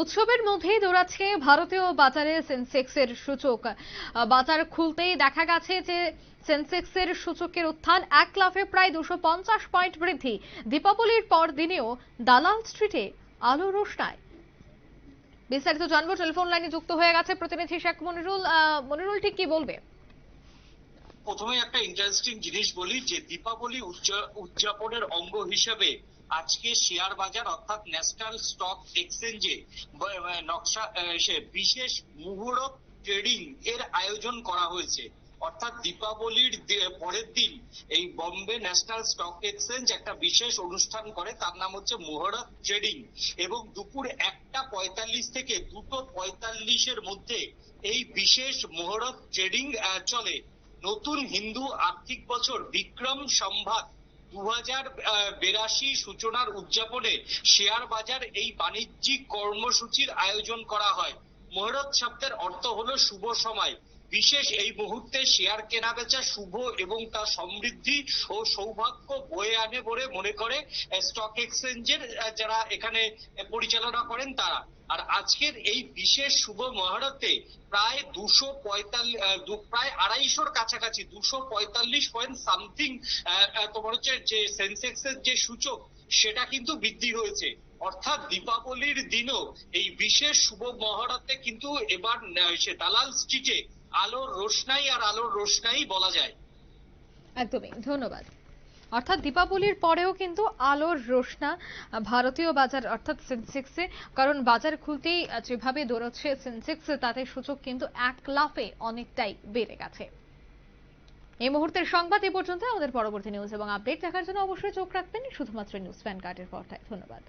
উৎসবের মধ্যেই দৌড়াচ্ছে ভারতীয় বাজারে সেন্সেক্সের সূচক। বাজার খুলতেই দেখা গেছে যে সেন্সেক্সের সূচকের উত্থান এক লাফে প্রায় দুশো পয়েন্ট বৃদ্ধি। দীপাবলির পর দিনেও দালাল স্ট্রিটে আলো রোশনায়। বিস্তারিত জানব, টেলিফোন লাইনে যুক্ত হয়ে গেছে প্রতিনিধি শেখ মনিরুল। মনিরুল, ঠিক কি বলবে? প্রথমে একটা ইন্টারেস্টিং জিনিস বলি যে দীপাবলি উদযাপনের অঙ্গ হিসেবে আজকে শেয়ার বাজার অর্থাৎ ন্যাশনাল স্টক এক্সচেঞ্জে নকশা বিশেষ মুহূর্ত ট্রেডিং এর আয়োজন করা হয়েছে। অর্থাৎ দীপাবলির পরের দিন এই বম্বে ন্যাশনাল স্টক এক্সচেঞ্জ একটা বিশেষ অনুষ্ঠান করে, তার নাম হচ্ছে মুহূর্ত ট্রেডিং। এবং দুপুর একটা পঁয়তাল্লিশ থেকে দুটো পঁয়তাল্লিশের মধ্যে এই বিশেষ মুহূর্ত ট্রেডিং চলে। নতুন হিন্দু আর্থিক বছর, বিক্রম সম্ভাত দু বেরাশি সূচনার উদযাপনে শেয়ার বাজার এই বাণিজ্যিক কর্মসূচির আয়োজন করা হয়। মহরত শব্দের অর্থ হলো শুভ সময়। বিশেষ এই মুহূর্তে শেয়ার কেনাবেচা শুভ এবং তা সমৃদ্ধি ও সৌভাগ্য বয়ে আনে বলে মনে করে স্টক এক্সচেঞ্জের যারা এখানে পরিচালনা করেন তারা। আর আজকের এই বিশেষ শুভ মহরতে প্রায় দুশো পঁয়তাল্লিশ প্রায় আড়াইশোর কাছাকাছি, দুশো পঁয়তাল্লিশ পয়েন্ট সামথিং তোমার হচ্ছে যে সেন্সেক্সের যে সূচক, সেটা কিন্তু বৃদ্ধি হয়েছে। অর্থাৎ দীপাবলির দিনও এই বিশেষ শুভ মহরতে কিন্তু এবার সে দালাল স্ট্রিটে আলোর রোশনাই আর আলোর রোশনাই বলা যায়। একদমই, ধন্যবাদ। অর্থাৎ দীপাবলির পরেও কিন্তু আলোর রোশনা ভারতীয় বাজার অর্থাৎ সেন্সেক্সে কারণ বাজার খুলতেই যেভাবে দৌড়চ্ছে সেন্সেক্স তাতে সূচক কিন্তু এক লাফে অনেকটাই বেড়ে গেছে। এই মুহূর্তের সংবাদ এ পর্যন্ত, আমাদের পরবর্তী নিউজ এবং আপডেট দেখার জন্য অবশ্যই চোখ রাখবেন। শুধুমাত্র নিউজ ফ্যান কার্ডের পর্দায়। ধন্যবাদ।